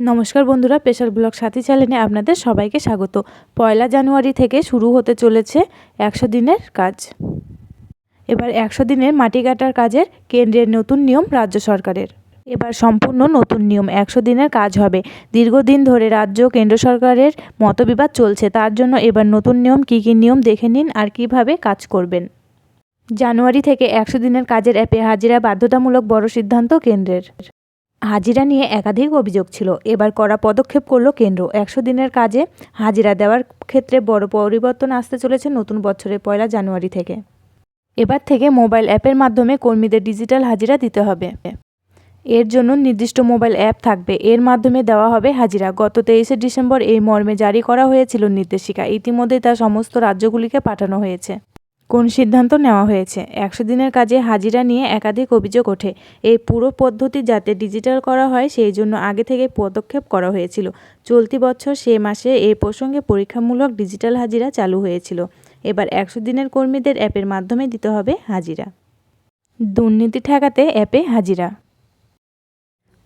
নমস্কার বন্ধুরা pressure blog সাথী চ্যানেলে আপনাদের সবাইকে স্বাগত। পয়লা জানুয়ারি থেকে শুরু হতে চলেছে একশো দিনের কাজ। এবার একশো দিনের মাটি কাটার কাজের কেন্দ্রের নতুন নিয়ম রাজ্য সরকারের। এবার সম্পূর্ণ নতুন নিয়ম, একশো দিনের কাজ হবে। দীর্ঘদিন ধরে রাজ্য কেন্দ্র সরকারের মতবিবাদ চলছে, তার জন্য এবার নতুন নিয়ম কী কী নিয়ম দেখে নিন আর কীভাবে কাজ করবেন। জানুয়ারি থেকে একশো দিনের কাজের অ্যাপে হাজিরা বাধ্যতামূলক বড় সিদ্ধান্ত কেন্দ্রের। হাজিরা নিয়ে একাধিক অভিযোগ ছিল। এবার করা পদক্ষেপ করল কেন্দ্র। একশো দিনের কাজে হাজিরা দেওয়ার ক্ষেত্রে বড় পরিবর্তন আসতে চলেছে নতুন বছরের পয়লা জানুয়ারি থেকে। এবার থেকে মোবাইল অ্যাপের মাধ্যমে কর্মীদের ডিজিটাল হাজিরা দিতে হবে। এর জন্য নির্দিষ্ট মোবাইল অ্যাপ থাকবে। এর মাধ্যমে দেওয়া হবে হাজিরা। গত তেইশে ডিসেম্বর এই মর্মে জারি করা হয়েছিল নির্দেশিকা। ইতিমধ্যে তা সমস্ত রাজ্যগুলিকে পাঠানো হয়েছে। কোন সিদ্ধান্ত নেওয়া হয়েছে? একশো দিনের কাজে হাজিরা নিয়ে একাধিক অভিযোগ ওঠে। এই পুরো পদ্ধতি যাতে ডিজিটাল করা হয়, সেই জন্য আগে থেকে পদক্ষেপ করা হয়েছিল। চলতি বছর সে মাসে এ প্রসঙ্গে পরীক্ষামূলক ডিজিটাল হাজিরা চালু হয়েছিল। এবার একশো দিনের কর্মীদের অ্যাপের মাধ্যমে দিতে হবে হাজিরা। দুর্নীতি ঠেকাতে অ্যাপে হাজিরা।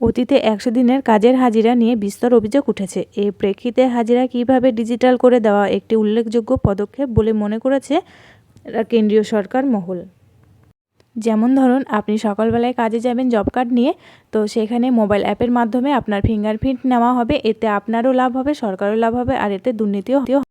অতীতে একশো দিনের কাজের হাজিরা নিয়ে বিস্তর অভিযোগ উঠেছে। এই প্রেক্ষিতে হাজিরা কীভাবে ডিজিটাল করে দেওয়া একটি উল্লেখযোগ্য পদক্ষেপ বলে মনে করেছে কেন্দ্রীয় সরকার মহল। যেমন ধরুন, আপনি সকালবেলায় কাজে যাবেন জব কার্ড নিয়ে, তো সেখানে মোবাইল অ্যাপের মাধ্যমে আপনার ফিঙ্গারপ্রিন্ট নেওয়া হবে, এতে আপনারও লাভ হবে, সরকারও লাভ হবে, আর এতে দুর্নীতিও